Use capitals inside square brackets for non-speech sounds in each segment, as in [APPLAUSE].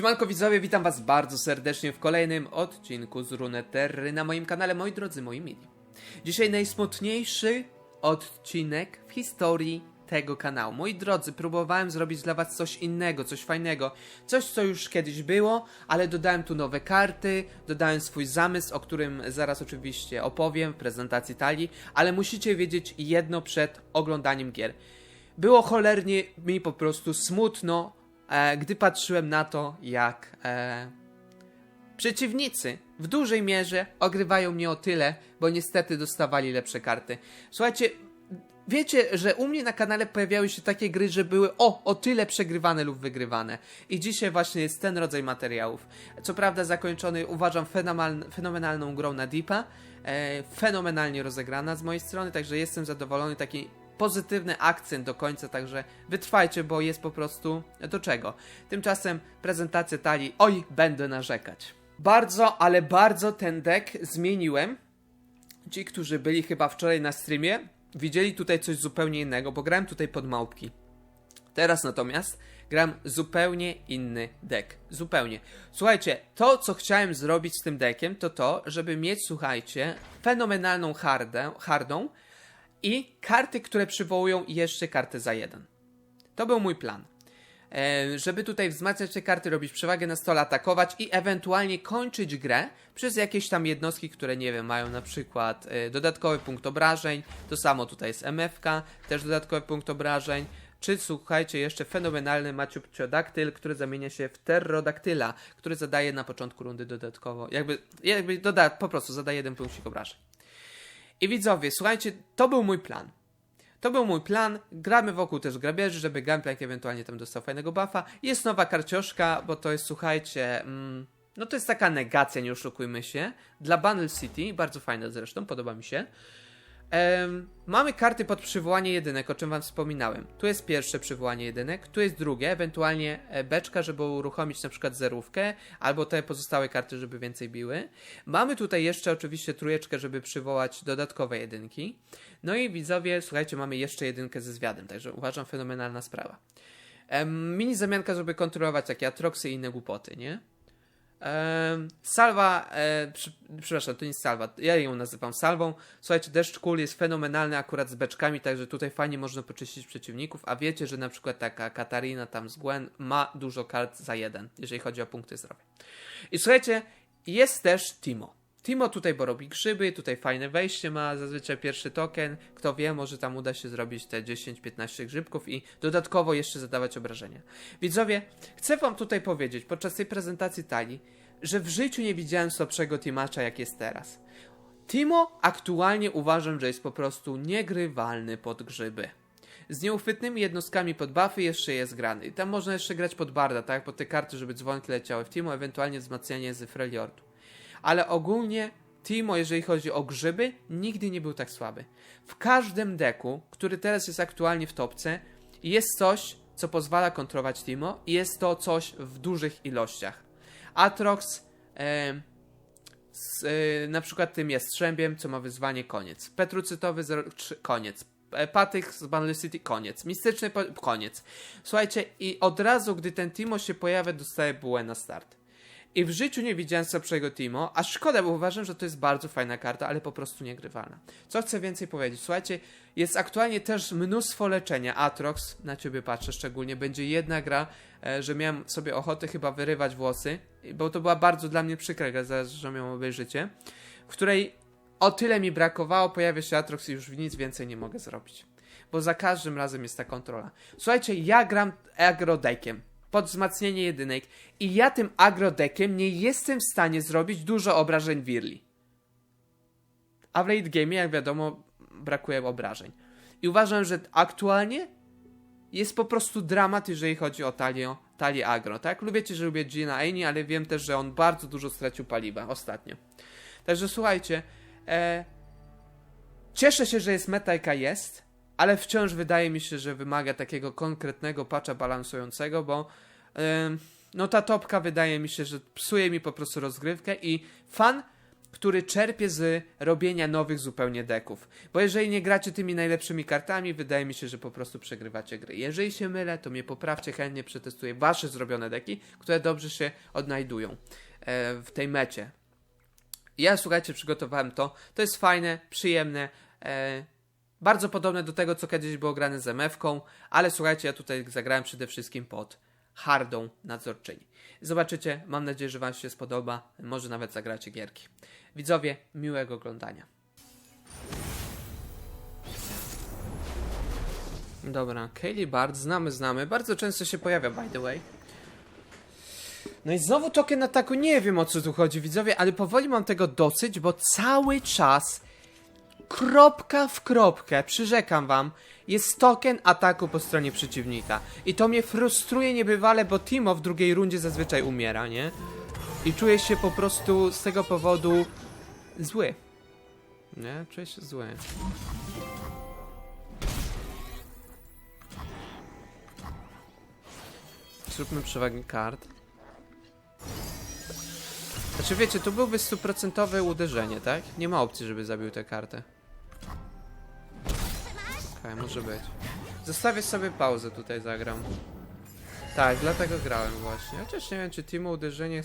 Siemanko widzowie, witam was bardzo serdecznie w kolejnym odcinku z Runeterry na moim kanale, moi drodzy, moi mili. Dzisiaj najsmutniejszy odcinek w historii tego kanału. Moi drodzy, próbowałem zrobić dla was coś innego, coś fajnego, coś co już kiedyś było, ale dodałem tu nowe karty, dodałem swój zamysł, o którym zaraz oczywiście opowiem w prezentacji talii, ale musicie wiedzieć jedno przed oglądaniem gier. Było cholernie mi po prostu smutno, gdy patrzyłem na to, jak e, przeciwnicy w dużej mierze ogrywają mnie o tyle, bo niestety dostawali lepsze karty. Słuchajcie, wiecie, że u mnie na kanale pojawiały się takie gry, że były o, o tyle przegrywane lub wygrywane. I dzisiaj właśnie jest ten rodzaj materiałów. Co prawda zakończony uważam fenomenal, fenomenalną grą na Deepa, e, fenomenalnie rozegrana z mojej strony, także jestem zadowolony, taki pozytywny akcent do końca, także wytrwajcie, bo jest po prostu do czego. Tymczasem prezentacja talii, oj, będę narzekać. Bardzo, ale bardzo ten deck zmieniłem. Ci, którzy byli chyba wczoraj na streamie, widzieli tutaj coś zupełnie innego, bo grałem tutaj pod małpki. Teraz natomiast gram zupełnie inny deck. Zupełnie. Słuchajcie, to co chciałem zrobić z tym deckiem, to to, żeby mieć, słuchajcie, fenomenalną hardę, hardą i karty, które przywołują jeszcze kartę za jeden. To był mój plan. E, żeby tutaj wzmacniać te karty, robić przewagę na stole, atakować i ewentualnie kończyć grę przez jakieś tam jednostki, które nie wiem, mają na przykład e, dodatkowy punkt obrażeń. To samo tutaj jest MFK, też dodatkowy punkt obrażeń. Czy słuchajcie, jeszcze fenomenalny Maciupciodaktyl, który zamienia się w Pterodaktyla, który zadaje na początku rundy dodatkowo, jakby, jakby doda, po prostu zadaje jeden punkcik obrażeń. I widzowie, słuchajcie, to był mój plan. To był mój plan. Gramy wokół też grabieży, żeby Gunplank ewentualnie tam dostał fajnego buffa. Jest nowa karcioszka, bo to jest, słuchajcie, mm, no to jest taka negacja, nie oszukujmy się. Dla Bundle City, bardzo fajne zresztą, podoba mi się. Mamy karty pod przywołanie jedynek, o czym wam wspominałem. Tu jest pierwsze przywołanie jedynek, tu jest drugie, ewentualnie e, beczka, żeby uruchomić na przykład zerówkę, albo te pozostałe karty, żeby więcej biły. Mamy tutaj jeszcze oczywiście trójeczkę, żeby przywołać dodatkowe jedynki. No i widzowie, słuchajcie, mamy jeszcze jedynkę ze zwiadem, także uważam fenomenalna sprawa. Mini zamianka, żeby kontrolować takie atroksy i inne głupoty, nie? Salwa, e, przy, przepraszam, to nie salwa, ja ją nazywam salwą. Słuchajcie, deszcz kul jest fenomenalny akurat z beczkami, także tutaj fajnie można poczyścić przeciwników, a wiecie, że na przykład taka Katarina tam z Gwen ma dużo kart za jeden, jeżeli chodzi o punkty zdrowia. I słuchajcie, jest też Timo. Timo tutaj, bo robi grzyby, tutaj fajne wejście ma, zazwyczaj pierwszy token. Kto wie, może tam uda się zrobić te 10-15 grzybków i dodatkowo jeszcze zadawać obrażenia. Widzowie, chcę wam tutaj powiedzieć podczas tej prezentacji talii, że w życiu nie widziałem słabszego teamacza jak jest teraz. Timo aktualnie uważam, że jest po prostu niegrywalny pod grzyby. Z nieuchwytnymi jednostkami pod buffy jeszcze jest grany. Tam można jeszcze grać pod barda, tak? Pod te karty, żeby dzwonki leciały w Timo, ewentualnie wzmacnianie z Freljordu ale ogólnie Timo, jeżeli chodzi o grzyby, nigdy nie był tak słaby. W każdym deku, który teraz jest aktualnie w topce, jest coś, co pozwala kontrolować Timo i jest to coś w dużych ilościach. Atrox e, z, e, na przykład tym jastrzębiem, co ma wyzwanie koniec. Petrucytowy 03, koniec. E, Patyk z Banley City, koniec. Mistyczny, koniec. Słuchajcie, i od razu, gdy ten Timo się pojawia, dostaje bułę na start. I w życiu nie widziałem słabszego Timo, a szkoda, bo uważam, że to jest bardzo fajna karta, ale po prostu niegrywalna. Co chcę więcej powiedzieć? Słuchajcie, jest aktualnie też mnóstwo leczenia. Atrox, na ciebie patrzę szczególnie, będzie jedna gra, e, że miałem sobie ochotę chyba wyrywać włosy, bo to była bardzo dla mnie przykra gra, że ją obejrzycie, w której o tyle mi brakowało, pojawia się Atrox i już nic więcej nie mogę zrobić. Bo za każdym razem jest ta kontrola. Słuchajcie, ja gram agrodekiem pod wzmacnianie jedynek i ja tym agrodekiem nie jestem w stanie zrobić dużo obrażeń Wirli. A w late game, jak wiadomo, brakuje obrażeń. I uważam, że aktualnie jest po prostu dramat, jeżeli chodzi o talię, talię agro, tak? Lubicie, że lubię Gina Aini, ale wiem też, że on bardzo dużo stracił paliwa ostatnio. Także słuchajcie, e, cieszę się, że jest meta jaka jest, ale wciąż wydaje mi się, że wymaga takiego konkretnego patcha balansującego, bo yy, no ta topka wydaje mi się, że psuje mi po prostu rozgrywkę i fan który czerpie z robienia nowych zupełnie deków. Bo jeżeli nie gracie tymi najlepszymi kartami, wydaje mi się, że po prostu przegrywacie gry. Jeżeli się mylę, to mnie poprawcie, chętnie przetestuję wasze zrobione deki, które dobrze się odnajdują e, w tej mecie. Ja słuchajcie, przygotowałem to. To jest fajne, przyjemne. Bardzo podobne do tego, co kiedyś było grane z MF-ką, ale słuchajcie, ja tutaj zagrałem przede wszystkim pod hardą nadzorczyni. Zobaczycie, mam nadzieję, że Wam się spodoba, może nawet zagracie gierki. Widzowie, miłego oglądania. Dobra, Kaylee Bard, znamy, znamy, bardzo często się pojawia, by the way. No i znowu token ataku, nie wiem o co tu chodzi, widzowie, ale powoli mam tego dosyć, bo cały czas kropka w kropkę, przyrzekam wam, jest token ataku po stronie przeciwnika. I to mnie frustruje niebywale, bo Timo w drugiej rundzie zazwyczaj umiera, nie? I czuję się po prostu z tego powodu zły. Nie? Czuję się zły. Zróbmy przewagę kart. Znaczy wiecie, tu byłby stuprocentowe uderzenie, tak? Nie ma opcji, żeby zabił tę kartę. Okej, może być. Zostawię sobie pauzę, tutaj zagram. Tak, dlatego grałem właśnie. Chociaż nie wiem, czy Timo uderzenie...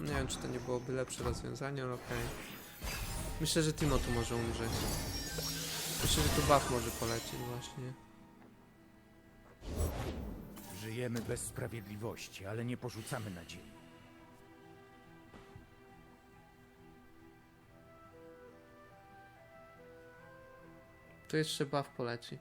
Nie wiem, czy to nie byłoby lepsze rozwiązanie, ale okej. Myślę, że Timo tu może umrzeć. Myślę, że tu buff może polecieć właśnie. Żyjemy bez sprawiedliwości, ale nie porzucamy nadziei. Tu jeszcze buff poleci.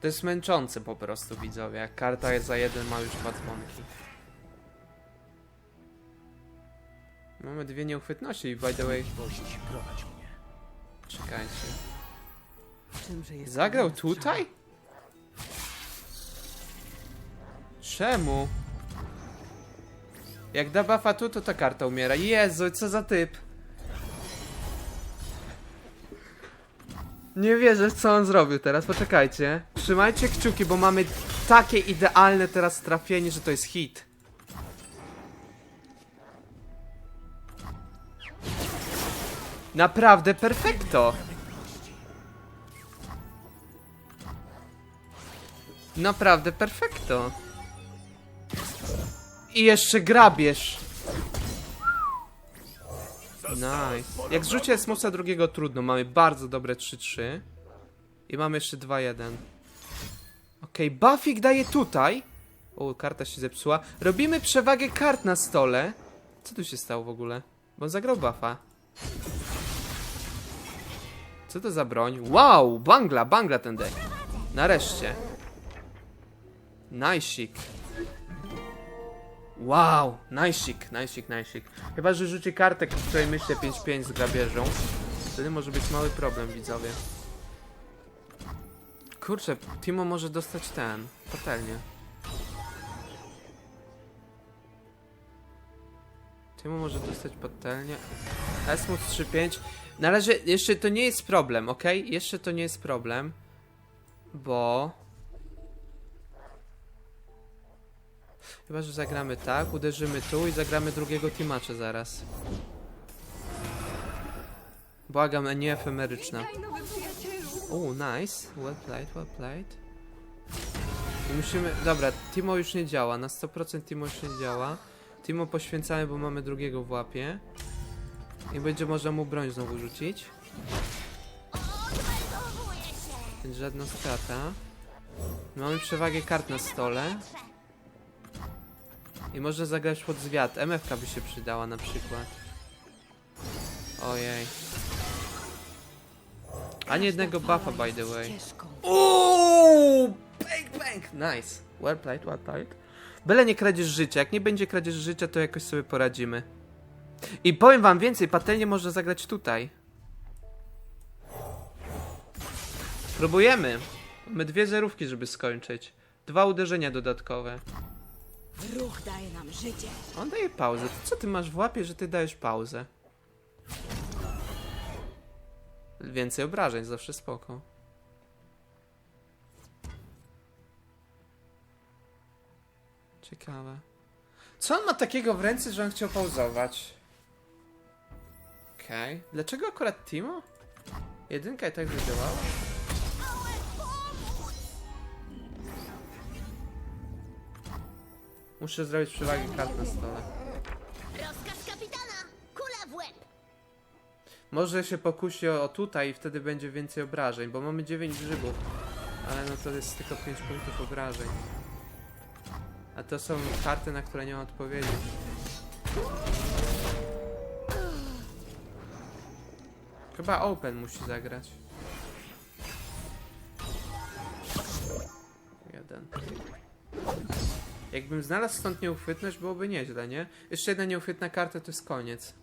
To jest męczące po prostu widzowie, jak karta jest za jeden ma już dwa dzwonki. Mamy dwie nieuchwytności i by the way, czekajcie. Zagrał tutaj? Czemu? Jak da buffa tu, to ta karta umiera. Jezu, co za typ. Nie wierzę, co on zrobił teraz. Poczekajcie. Trzymajcie kciuki, bo mamy takie idealne teraz trafienie, że to jest hit. Naprawdę perfekto. Naprawdę perfekto. I jeszcze grabież. Nice. Jak zrzucie smusa drugiego trudno. Mamy bardzo dobre 3-3. I mamy jeszcze 2-1. Okej, Buffik daje tutaj. O, karta się zepsuła. Robimy przewagę kart na stole. Co tu się stało w ogóle? Bo on zagrał buffa. Co to za broń? Wow, bangla, bangla ten deck. Nareszcie. Najsik. Wow, najsik, najsik, najsik. Chyba, że rzuci kartę, której myślę 5-5 z grabieżą. Wtedy może być mały problem, widzowie. Kurczę, Timo może dostać ten, patelnię. Timo może dostać patelnię. Esmus 3-5. Na razie jeszcze to nie jest problem, ok? Jeszcze to nie jest problem. Bo... Chyba, że zagramy tak, uderzymy tu i zagramy drugiego teamacza zaraz. Błagam, nie efemeryczna. O, nice. Well played, well played. I musimy... Dobra, Timo już nie działa. Na 100% Timo już nie działa. Timo poświęcamy, bo mamy drugiego w łapie. I będzie można mu broń znowu rzucić. Więc żadna strata. Mamy przewagę kart na stole. I można zagrać pod zwiat. MFK by się przydała na przykład. Ojej. Ani jednego buffa, by the way. Ścieżką. Uuu, bang, bang. Nice. Well played, well played. Byle nie kradzież życia. Jak nie będzie kradzież życia, to jakoś sobie poradzimy. I powiem wam więcej, patelnię można zagrać tutaj. Próbujemy. Mamy dwie zerówki, żeby skończyć. Dwa uderzenia dodatkowe. Ruch daje nam życie. On daje pauzę. To co ty masz w łapie, że ty dajesz pauzę? Więcej obrażeń, zawsze spoko. Ciekawe. Co on ma takiego w ręce, że on chciał pauzować? Okej. Dlaczego akurat Timo? Jedynka i tak wydziałała? Muszę zrobić przewagę kart na stole. Rozkaz kapitana! Kula w łeb! Może się pokusi o, o tutaj i wtedy będzie więcej obrażeń, bo mamy 9 grzybów. Ale no to jest tylko 5 punktów obrażeń. A to są karty, na które nie mam odpowiedzi. Chyba Open musi zagrać. Jeden. Jakbym znalazł stąd nieuchwytność, byłoby nieźle, nie? Jeszcze jedna nieuchwytna karta to jest koniec.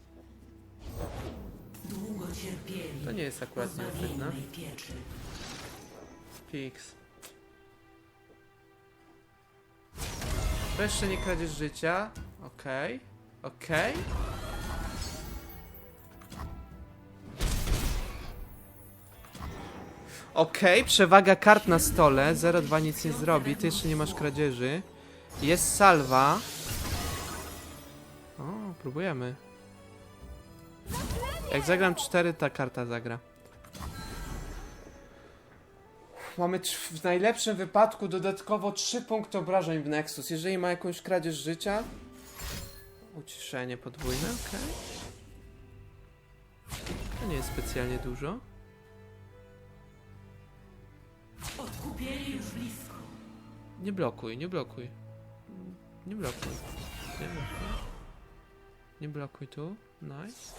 Długo cierpieli, To nie jest akurat nieuchwytna. Fix. To jeszcze nie kradzież życia. Okej. Okej. Okej, przewaga kart na stole. 0-2 nic nie zrobi. Ty jeszcze nie masz kradzieży. Jest salwa. O, próbujemy. Jak zagram 4, ta karta zagra. Mamy w najlepszym wypadku dodatkowo 3 punkty obrażeń w Nexus. Jeżeli ma jakąś kradzież życia. Uciszenie podwójne, okej. To nie jest specjalnie dużo. Odkupieni już blisko. Nie blokuj, nie blokuj. Nie blokuj. Nie blokuj. Nie blokuj tu. Nice.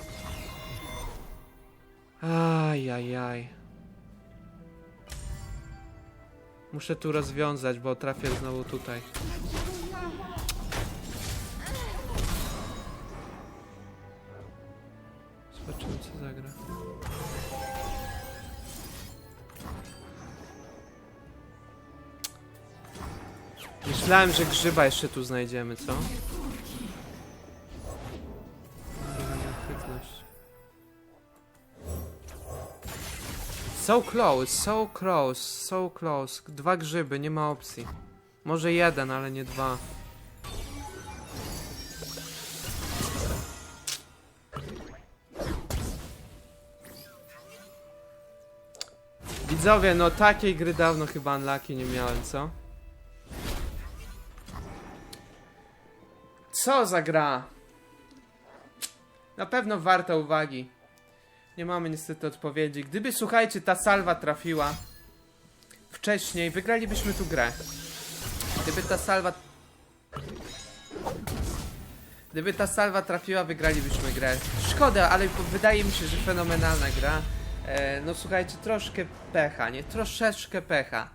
Ajajaj. Muszę tu rozwiązać, bo trafię znowu tutaj. Zobaczymy co zagra. Myślałem, że grzyba jeszcze tu znajdziemy, co? So close, so close, so close. Dwa grzyby, nie ma opcji. Może jeden, ale nie dwa. Widzowie, no takiej gry dawno chyba Unlucky nie miałem, co? Co za gra? Na pewno warta uwagi. Nie mamy niestety odpowiedzi. Gdyby, słuchajcie, ta salwa trafiła wcześniej, wygralibyśmy tu grę. Gdyby ta salwa... Gdyby ta salwa trafiła, wygralibyśmy grę. Szkoda, ale wydaje mi się, że fenomenalna gra. E, no słuchajcie, troszkę pecha, nie? Troszeczkę pecha.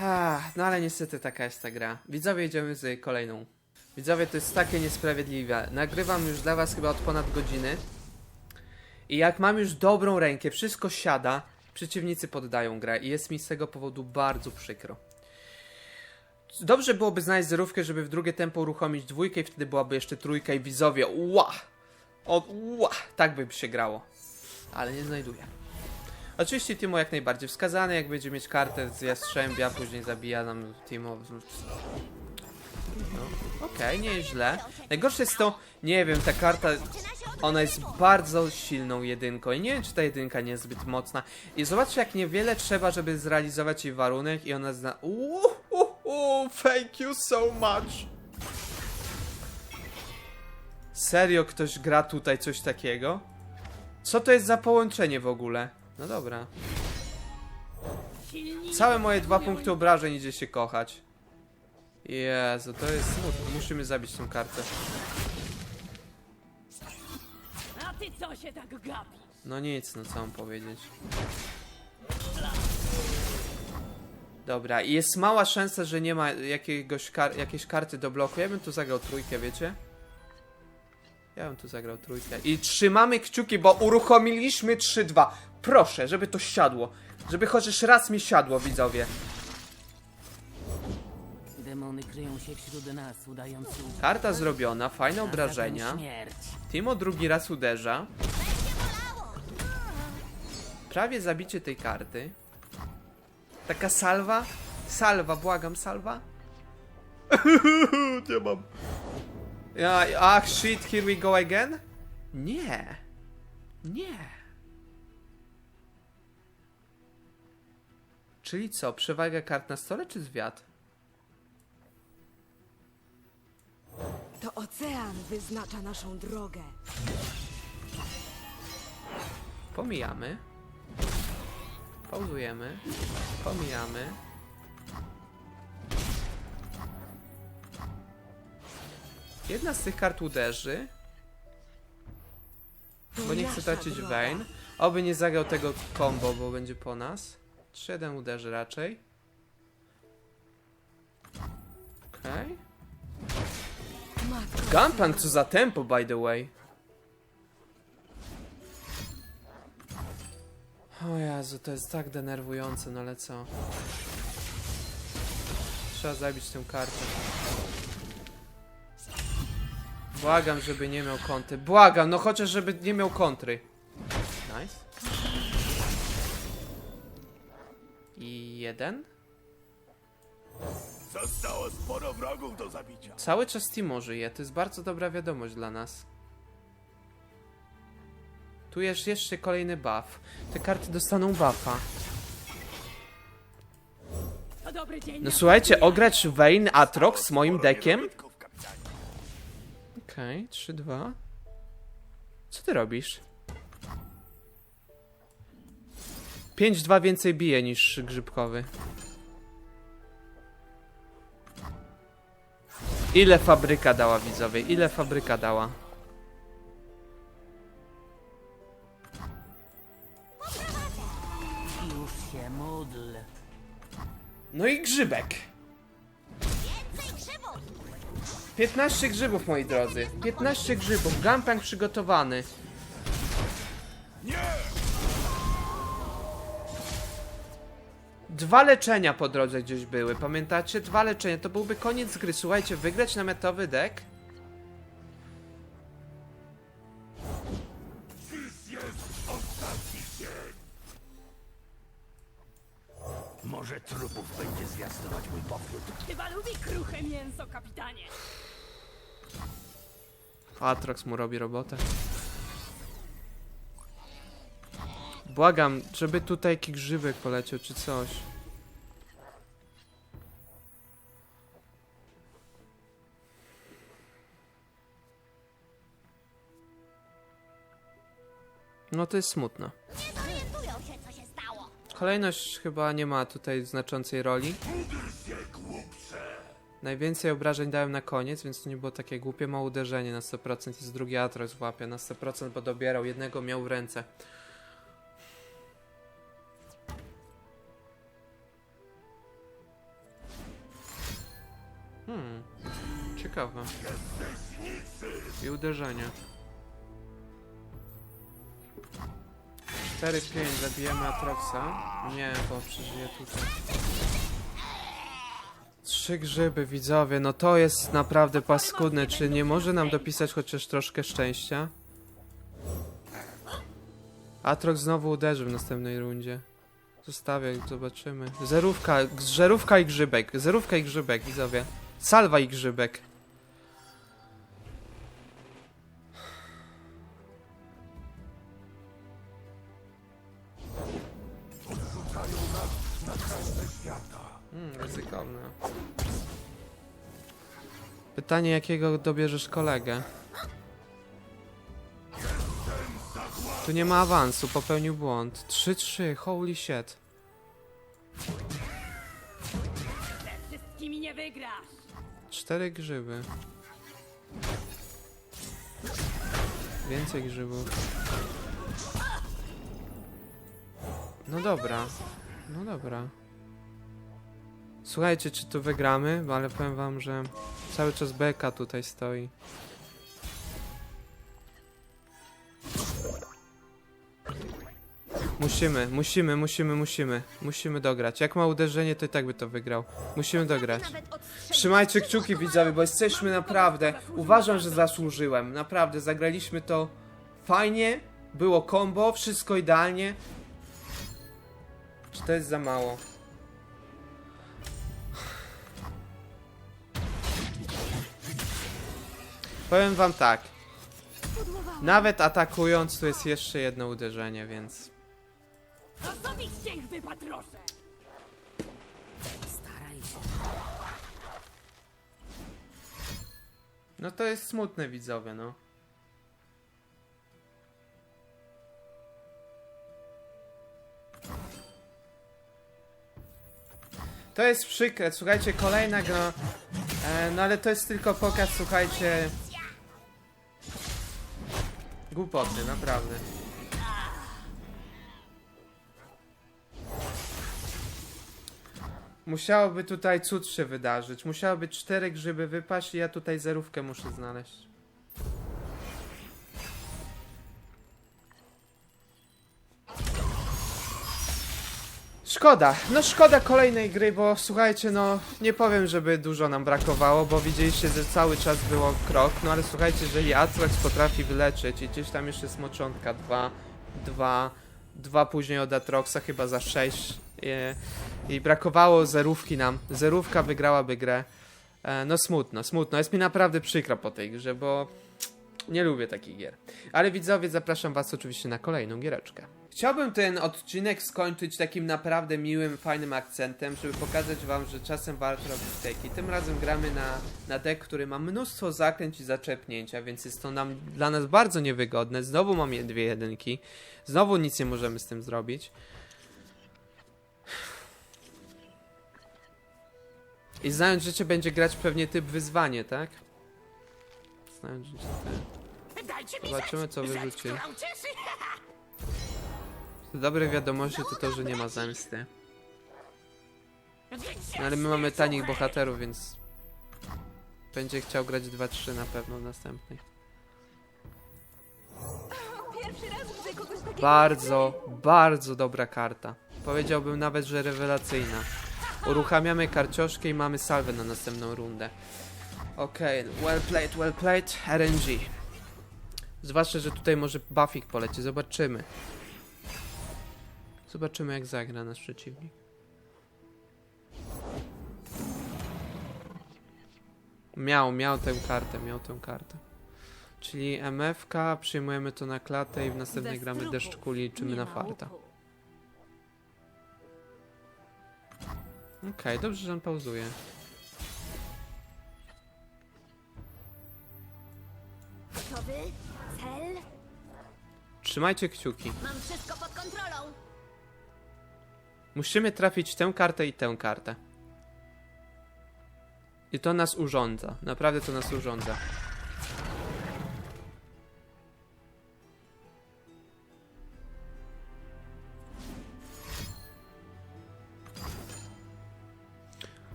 Ah, no ale niestety taka jest ta gra. Widzowie, jedziemy z kolejną. Widzowie, to jest takie niesprawiedliwe. Nagrywam już dla was chyba od ponad godziny. I jak mam już dobrą rękę, wszystko siada, przeciwnicy poddają grę i jest mi z tego powodu bardzo przykro. Dobrze byłoby znaleźć zerówkę, żeby w drugie tempo uruchomić dwójkę i wtedy byłaby jeszcze trójka i widzowie, ła! O, ła! Tak by się grało. Ale nie znajduję. Oczywiście Timo jak najbardziej wskazany, jak będzie mieć kartę z Jastrzębia, później zabija nam Timo. No, okej, nieźle. Najgorsze jest to, nie wiem, ta karta, ona jest bardzo silną jedynką i nie wiem, czy ta jedynka nie jest zbyt mocna. I zobaczcie, jak niewiele trzeba, żeby zrealizować jej warunek i ona zna... Uuu, thank you so much. Serio ktoś gra tutaj coś takiego? Co to jest za połączenie w ogóle? No dobra. Całe moje dwa punkty obrażeń idzie się kochać. Jezu, to jest smutne. Musimy zabić tą kartę. A ty co się tak gapisz? No nic, no co mam powiedzieć. Dobra, i jest mała szansa, że nie ma jakiegoś kar jakiejś karty do bloku. Ja bym tu zagrał trójkę, wiecie? Ja bym tu zagrał trójkę. I trzymamy kciuki, bo uruchomiliśmy 3-2. Proszę, żeby to siadło. Żeby chociaż raz mi siadło, widzowie. Demony kryją się wśród nas, udając słuch. Karta zrobiona, fajne obrażenia. Śmierć. Timo drugi raz uderza. Prawie zabicie tej karty. Taka salwa? Salwa, błagam, salwa? [LAUGHS] Nie mam. Ja, ach shit, here we go again? Nie. Nie. Czyli co, przewaga kart na stole czy zwiat? To ocean wyznacza naszą drogę. Pomijamy. Pauzujemy. Pomijamy. Jedna z tych kart uderzy, To bo nie chcę nasza tracić droga. Vayne. Oby nie zagrał tego combo, bo będzie po nas. 3-1 uderzy raczej. Okej. Matko, Gunplank, co za tempo, by the way. O Jezu, to jest tak denerwujące, no ale co? Trzeba zabić tę kartę. Błagam, żeby nie miał kontry. Błagam, no chociaż żeby nie miał kontry. Nice. I jeden. Zostało sporo wrogów do zabicia. Cały czas Timo żyje, to jest bardzo dobra wiadomość dla nas. Tu jest jeszcze kolejny buff. Te karty dostaną buffa. To dobry dzień. No słuchajcie, ograć Vayne Atrox z moim deckiem? Dobytków, kapitanie. Okej, 3-2. Co ty robisz? 5-2 więcej bije niż grzybkowy. Ile fabryka dała widzowie? Ile fabryka dała? Już się módl. No i grzybek. Więcej grzybów! 15 grzybów, moi drodzy. 15 grzybów. Gunplank przygotowany. Dwa leczenia po drodze gdzieś były, pamiętacie? Dwa leczenia, to byłby koniec gry. Słuchajcie, wygrać na metowy deck? Może trupów będzie zwiastować mój powrót. Chyba lubi kruche mięso, kapitanie. Atrox mu robi robotę. Błagam, żeby tutaj jakiś grzybek poleciał, czy coś. No to jest stało. Kolejność chyba nie ma tutaj znaczącej roli. Najwięcej obrażeń dałem na koniec, więc to nie było takie głupie. Ma uderzenie na 100% i z drugi Atrox łapie na 100%, bo dobierał. Jednego miał w ręce. Hmm, ciekawe. I uderzenie. 4-5 zabijemy Atroxa. Nie, bo przeżyje tutaj. Trzy grzyby, widzowie, no to jest naprawdę paskudne. Czy nie może nam dopisać chociaż troszkę szczęścia? Atrox znowu uderzy w następnej rundzie. Zostawię, zobaczymy. Zerówka, żerówka i grzybek. Zerówka i grzybek, widzowie. Salwa i grzybek. Hmm, ryzykowne. Pytanie, jakiego dobierzesz kolegę? Tu nie ma awansu, popełnił błąd. 3-3, holy shit. Ze wszystkimi nie wygrasz. Cztery grzyby. Więcej grzybów. No dobra. No dobra. Słuchajcie, czy tu wygramy? Ale powiem wam, że cały czas beka tutaj stoi. Musimy, musimy, musimy, musimy. Musimy dograć. Jak ma uderzenie, to i tak by to wygrał. Musimy dograć. Trzymajcie kciuki widzowie, bo jesteśmy naprawdę. Uważam, że zasłużyłem. Naprawdę, zagraliśmy to fajnie. Było combo, wszystko idealnie. Czy to jest za mało? Powiem wam tak. Nawet atakując, tu jest jeszcze jedno uderzenie, więc... Osobiście ich wypatroszę! Staraj się. No to jest smutne, widzowie, no. To jest przykre, słuchajcie, kolejna gra. E, no ale to jest tylko pokaz, słuchajcie. Głupoty, naprawdę. Musiałoby tutaj cud się wydarzyć. Musiałoby cztery grzyby wypaść i ja tutaj zerówkę muszę znaleźć. Szkoda, no szkoda kolejnej gry, bo słuchajcie, no nie powiem, żeby dużo nam brakowało, bo widzieliście, że cały czas było krok, no ale słuchajcie, jeżeli Atrax potrafi wyleczyć i gdzieś tam jeszcze smoczątka, dwa, dwa, dwa później od Atroxa, chyba za sześć i brakowało zerówki nam, zerówka wygrałaby grę, e, no smutno, smutno, jest mi naprawdę przykro po tej grze, bo nie lubię takich gier. Ale widzowie, zapraszam was oczywiście na kolejną giereczkę. Chciałbym ten odcinek skończyć takim naprawdę miłym, fajnym akcentem, żeby pokazać wam, że czasem warto robić teki. Tym razem gramy na, na deck, który ma mnóstwo zakręć i zaczepnięcia, więc jest to nam, dla nas bardzo niewygodne. Znowu mam dwie jedynki. Znowu nic nie możemy z tym zrobić. I znając życie będzie grać pewnie typ wyzwanie, tak? Znając życie, tak. Zobaczymy, co wyrzuci. Dobre wiadomości to to, że nie ma zemsty. No ale my mamy tanich bohaterów, więc będzie chciał grać 2-3 na pewno w następnej. Bardzo, bardzo dobra karta. Powiedziałbym nawet, że rewelacyjna. Uruchamiamy karcioszkę i mamy salwę na następną rundę. Okej, well played, well played, RNG. Zwłaszcza, że tutaj może Buffik poleci, zobaczymy. Zobaczymy jak zagra nasz przeciwnik. Miał, miał tę kartę, miał tę kartę. Czyli MFK, przyjmujemy to na klatę i w następnej gramy deszcz kuli, liczymy na farta. Okej, dobrze, że on pauzuje. Gotowy? Cel? Trzymajcie kciuki. Mam wszystko pod kontrolą. Musimy trafić tę kartę i tę kartę. I to nas urządza. Naprawdę to nas urządza.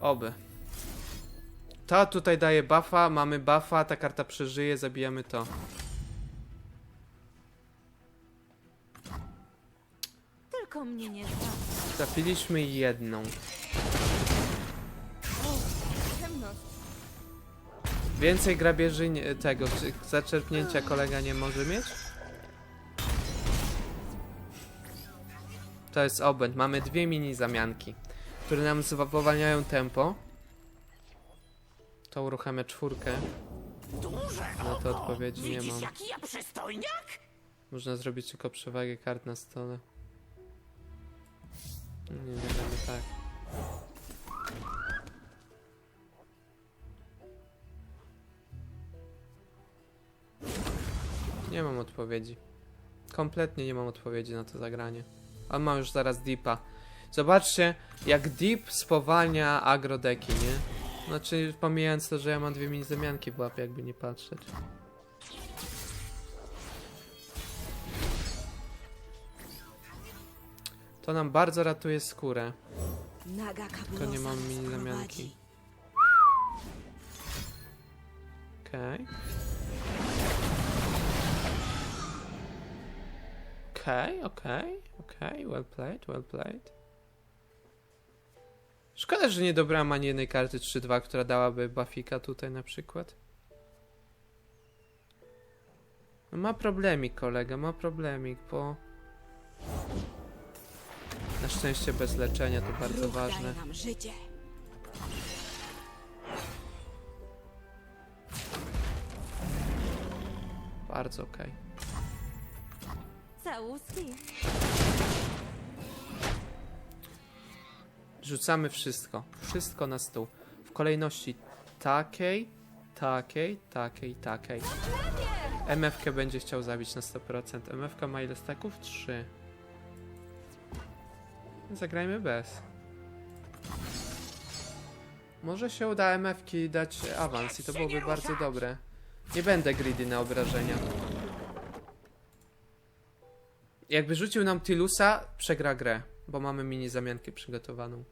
Oby. Ta tutaj daje buffa, mamy buffa, ta karta przeżyje, zabijamy to. Tylko mnie nie zna. Trafiliśmy jedną. Więcej grabieży nie, tego, zaczerpnięcia kolega nie może mieć? To jest obłęd. Mamy dwie mini zamianki, które nam zwalniają tempo. To uruchamia czwórkę. No to odpowiedzi nie mam. Można zrobić tylko przewagę kart na stole. Nie, nie będę tak. Nie mam odpowiedzi. Kompletnie nie mam odpowiedzi na to zagranie. On ma już zaraz deepa. Zobaczcie, jak deep spowalnia agrodeki, nie? Znaczy, pomijając to, że ja mam dwie mini zamianki w łapie, jakby nie patrzeć. To nam bardzo ratuje skórę. Tylko nie mam mini zamianki. Okej. Okej, okej, okej, well played, well played. Szkoda, że nie dobrałem ani jednej karty 3-2, która dałaby Buffika tutaj na przykład. No ma problemik kolega, ma problemik, bo... Na szczęście bez leczenia to bardzo Ruch ważne. daje nam życie. Bardzo okej. Całuski. Rzucamy wszystko. Wszystko na stół. W kolejności takiej, takiej, takiej, takiej. MFK będzie chciał zabić na 100%. MFK ma ile staków? 3. Zagrajmy bez. Może się uda MFK dać awans i to byłoby bardzo dobre. Nie będę greedy na obrażenia. Jakby rzucił nam Tilusa, przegra grę, bo mamy mini zamiankę przygotowaną.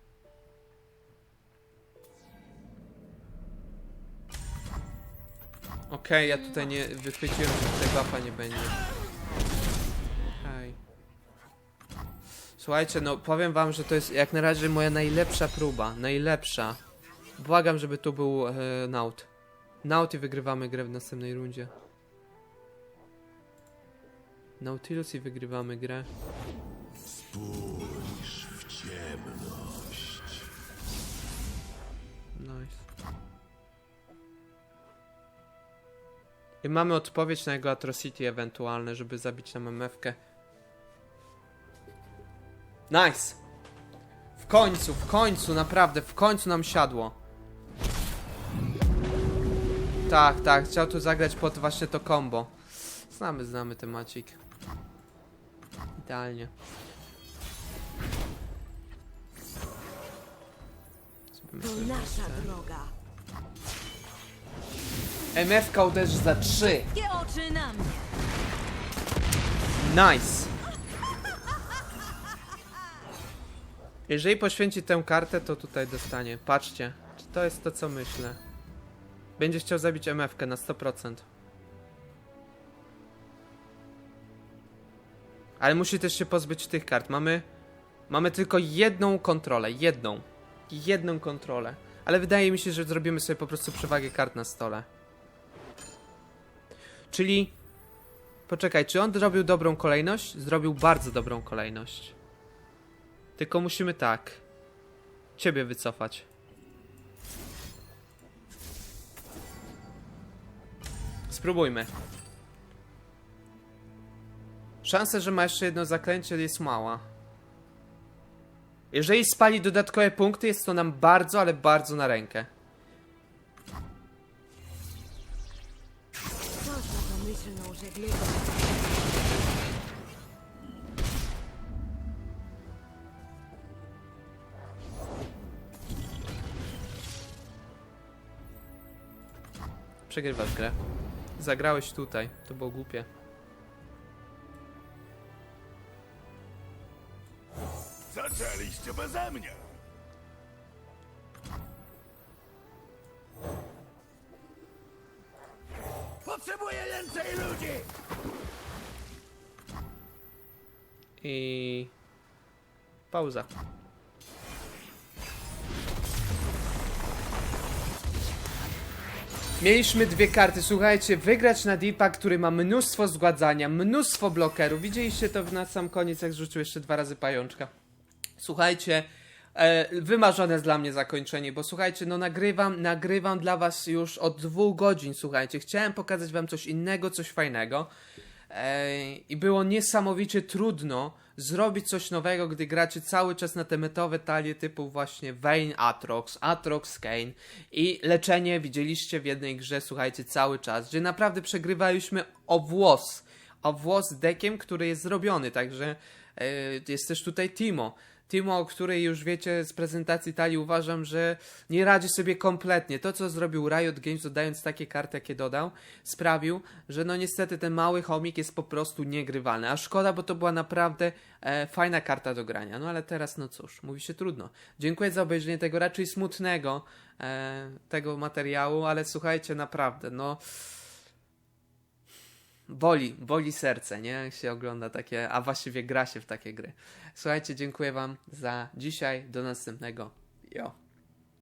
Okej, ja tutaj nie wychwyciłem, że tutaj buffa nie będzie. Okej. Słuchajcie, no powiem wam, że to jest jak na razie moja najlepsza próba. Najlepsza. Błagam, żeby tu był e, Naut. Naut i wygrywamy grę w następnej rundzie. Nautilus i wygrywamy grę. I mamy odpowiedź na jego atrocity ewentualne, żeby zabić nam MF-kę. Nice! W końcu, w końcu, naprawdę, w końcu nam siadło. Tak, tak, chciał tu zagrać pod właśnie to combo. Znamy, znamy temacik. Idealnie. To nasza ten. droga. MFK uderzy za 3. Kie oczy na mnie. Nice. Jeżeli poświęci tę kartę, to tutaj dostanie. Patrzcie, czy to jest to, co myślę. Będzie chciał zabić MFK na 100%. Ale musi też się pozbyć tych kart. Mamy, mamy tylko jedną kontrolę. Jedną. Jedną kontrolę. Ale wydaje mi się, że zrobimy sobie po prostu przewagę kart na stole. Czyli Poczekaj, czy on zrobił dobrą kolejność? Zrobił bardzo dobrą kolejność. Tylko musimy tak. Ciebie wycofać. Spróbujmy. Szansa, że ma jeszcze jedno zaklęcie jest mała. Jeżeli spali dodatkowe punkty, jest to nam bardzo, ale bardzo na rękę. Przegrywasz grę. Zagrałeś tutaj. To było głupie. Zaczęliście beze mnie. Pauza. Mieliśmy dwie karty, słuchajcie, wygrać na Deepa, który ma mnóstwo zgładzania, mnóstwo blokerów. Widzieliście to na sam koniec, jak rzucił jeszcze dwa razy pajączka. Słuchajcie, e, wymarzone jest dla mnie zakończenie, bo słuchajcie, no nagrywam, nagrywam dla was już od dwóch godzin, słuchajcie. Chciałem pokazać wam coś innego, coś fajnego. I było niesamowicie trudno zrobić coś nowego, gdy gracie cały czas na te metowe talie typu właśnie Vayne Atrox, Atrox Kane i leczenie widzieliście w jednej grze, słuchajcie, cały czas, gdzie naprawdę przegrywaliśmy o włos, o włos dekiem, który jest zrobiony, także e, jest też tutaj Timo. Timo, o której już wiecie z prezentacji talii, uważam, że nie radzi sobie kompletnie. To, co zrobił Riot Games, dodając takie karty, jakie dodał, sprawił, że no niestety ten mały chomik jest po prostu niegrywalny. A szkoda, bo to była naprawdę e, fajna karta do grania. No ale teraz, no cóż, mówi się trudno. Dziękuję za obejrzenie tego raczej smutnego e, tego materiału, ale słuchajcie, naprawdę, no boli, boli serce, nie? Jak się ogląda takie, a właściwie gra się w takie gry. Słuchajcie, dziękuję Wam za dzisiaj. Do następnego. Jo.